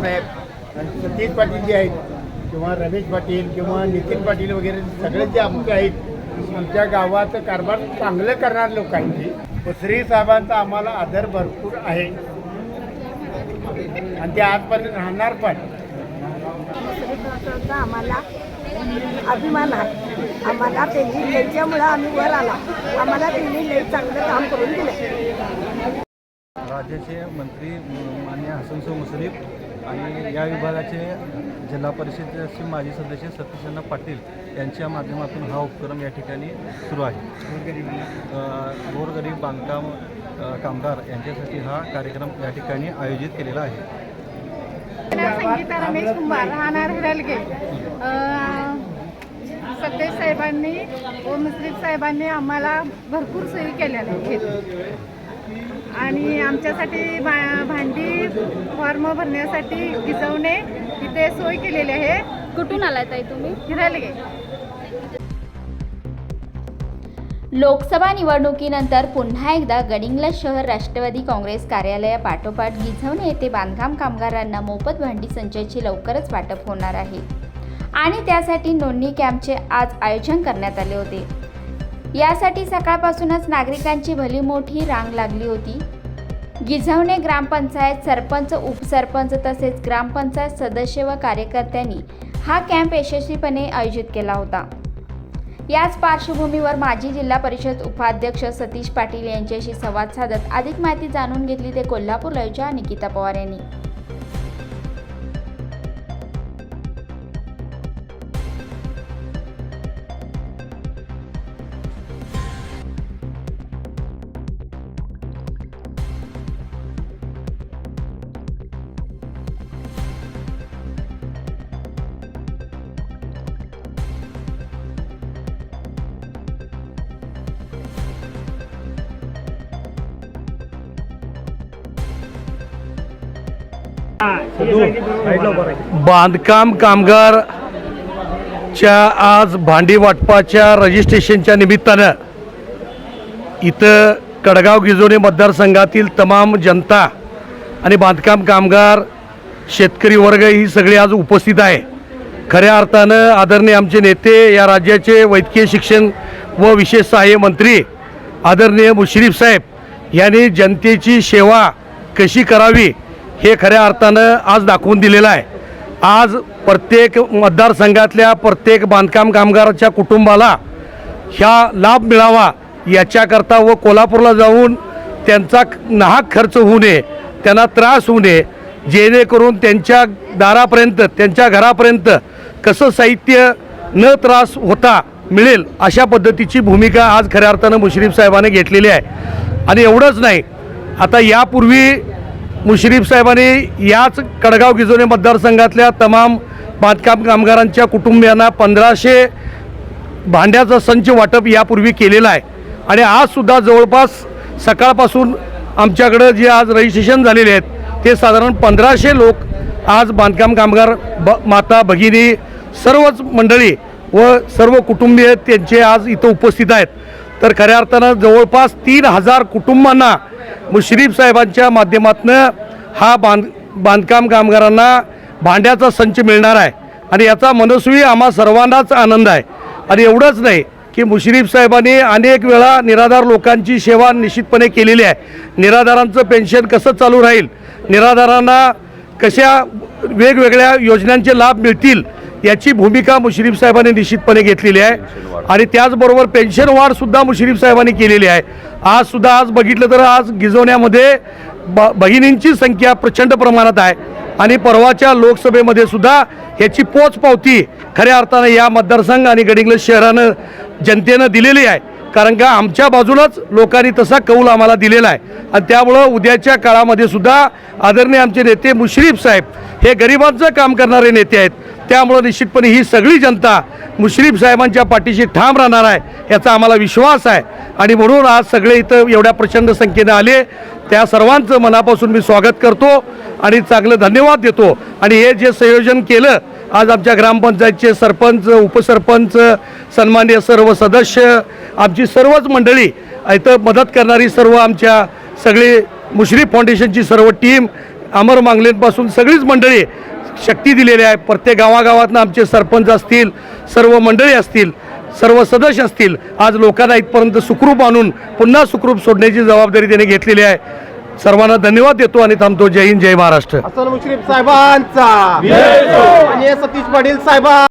साहेब. सतीश पाटील जे आहेत किंवा रमेश पाटील किंवा नितीन पाटील वगैरे सगळे जे आमचे आहेत आमच्या गावाचं कारभार चांगलं करणारे लोक आहेत ते. श्री साहेबांचा आम्हाला आदर भरपूर आहे. आणि ते आजपर्यंत राहणार पण. आम्हाला अभिमान आहे. आम्हाला त्यांनी त्यांच्यामुळं आम्ही वर आला. आम्हाला त्यांनी लई चांगलं काम करून दिलं. राज्याचे मंत्री मान्य हसनसो मुश्रीफ आणि या विभागाचे जिल्हा परिषदेचे माजी सदस्य सतीशचंद्र पाटील यांच्या माध्यमातून हा उपक्रम या ठिकाणी सुरू आहे. गोरगरीब बांधकाम कामगार यांच्यासाठी हा कार्यक्रम या ठिकाणी आयोजित केलेला आहे. संगीता रमेश कुंभार राहणार हिरलगे सतेज साहेबांनी व मुश्रीफ साहेबांनी आम्हाला भरपूर सोयी केल्या आहेत. आणि आमच्यासाठी भा भांडी फॉर्म भरण्यासाठी गिजवणे इथे सोय केलेली आहे. कुठून आलाय ताई तुम्ही? हिरलगे लोकसभा निवडणुकीनंतर पुन्हा एकदा गडिंग्लज शहर राष्ट्रवादी काँग्रेस कार्यालयापाठोपाठ गिझवणे येथे बांधकाम कामगारांना मोफत भांडी संचाची लवकरच वाटप होणार आहे. आणि त्यासाठी नोंदणी कॅम्पचे आज आयोजन करण्यात आले होते. यासाठी सकाळपासूनच नागरिकांची भली मोठी रांग लागली होती. गिझवणे ग्रामपंचायत सरपंच उपसरपंच तसेच ग्रामपंचायत सदस्य व कार्यकर्त्यांनी हा कॅम्प यशस्वीपणे आयोजित केला होता. याच पार्श्वभूमीवर माजी जिल्हा परिषद उपाध्यक्ष सतीश पाटील यांच्याशी संवाद साधत अधिक माहिती जाणून घेतली ते कोल्हापूर लाईव्हच्या निकिता पवार यांनी. बांधकाम कामगारच्या आज भांडी वाटपाच्या रजिस्ट्रेशनच्या निमित्तानं इथं कडगाव गिजोणे मतदारसंघातील तमाम जनता आणि बांधकाम कामगार शेतकरी वर्ग ही सगळी आज उपस्थित आहे. खऱ्या अर्थानं आदरणीय आमचे नेते या राज्याचे वैद्यकीय शिक्षण व विशेष सहाय्य मंत्री आदरणीय मुश्रीफ साहेब यांनी जनतेची सेवा कशी करावी हे खऱ्या अर्थानं आज दाखवून दिलेलं आहे. आज प्रत्येक मतदारसंघातल्या प्रत्येक बांधकाम कामगाराच्या कुटुंबाला ह्या लाभ मिळावा याच्याकरता व कोल्हापूरला जाऊन त्यांचा नाहक खर्च होऊ नये त्यांना त्रास होऊ नये जेणेकरून त्यांच्या दारापर्यंत त्यांच्या घरापर्यंत कसं साहित्य न त्रास होता मिळेल अशा पद्धतीची भूमिका आज खऱ्या अर्थानं मुश्रीफ साहेबाने घेतलेली आहे. आणि एवढंच नाही आता यापूर्वी मुश्रीफ साहेबांनी याच कडगाव गिजोने मतदारसंघातल्या तमाम बांधकाम कामगारांच्या कुटुंबियांना पंधराशे भांड्याचा संच वाटप यापूर्वी केलेलं आहे. आणि आजसुद्धा जवळपास सकाळपासून आमच्याकडं जे आज रजिस्ट्रेशन झालेले आहेत ते साधारण पंधराशे लोक आज बांधकाम कामगार ब माता भगिनी सर्वच मंडळी व सर्व कुटुंबीय त्यांचे आज इथं उपस्थित आहेत. तर खऱ्या अर्थानं जवळपास तीन हजार कुटुंबांना मुश्रीफ साहेबांच्या माध्यमातून हा बांध बांधकाम कामगारांना भांड्याचा संच मिळणार आहे. आणि याचा मनस्वी आम्हा सर्वांनाच आनंद आहे. आणि एवढंच नाही की मुश्रीफ साहेबांनी अनेक वेळा निराधार लोकांची सेवा निश्चितपणे केलेली आहे. निराधारांचं पेन्शन कसं चालू राहील? निराधारांना कशा वेगवेगळ्या योजनांचे लाभ मिळतील? याची भूमिका मुश्रीफ साहेबांनी निश्चितपणे घेतलेली आहे. आणि त्याचबरोबर पेन्शन वाढसुद्धा मुश्रीफ साहेबांनी केलेली आहे. आज सुद्धा आज बघितलं तर आज गिजवण्यामध्ये ब भगिनींची संख्या प्रचंड प्रमाणात आहे. आणि परवाच्या लोकसभेमध्ये सुद्धा ह्याची पोचपावती खऱ्या अर्थानं या मतदारसंघ आणि गडिंग्लज शहरानं जनतेनं दिलेली आहे. कारण का आमच्या बाजूलाच लोकांनी तसा कौल आम्हाला दिलेला आहे. आणि त्यामुळं उद्याच्या काळामध्ये सुद्धा आदरणीय आमचे नेते मुश्रीफ साहेब हे गरिबांचं काम करणारे नेते आहेत. त्यामुळं निश्चितपणे ही सगळी जनता मुश्रीफ साहेबांच्या पाठीशी ठाम राहणार आहे याचा आम्हाला विश्वास आहे. आणि म्हणून आज सगळे इथं एवढ्या प्रचंड संख्येने आले. त्या सर्वांचं मनापासून मी स्वागत करतो आणि चांगलं धन्यवाद देतो. आणि हे जे संयोजन केलं आज आमच्या ग्रामपंचायतचे सरपंच उपसरपंच सन्मान्य सर्व सदस्य आमची सर्वच मंडळी इथं मदत करणारी सर्व आमच्या सगळी मुश्रीफ फाउंडेशनची सर्व टीम अमर मांगलेंपासून सगळीच मंडळी शक्ती दिलेली आहे. प्रत्येक गावागावातनं आमचे सरपंच असतील सर्व मंडळी असतील सर्व सदस्य असतील आज लोकांना इथपर्यंत सुखरूप आणून पुन्हा सुखरूप सोडण्याची जबाबदारी त्याने घेतलेली आहे. सर्वांना धन्यवाद देतो आणि थांबतो. जय हिंद जय महाराष्ट्र. हसन मुश्रीफ साहेबांचा. आणि सतीश पाटील साहेबां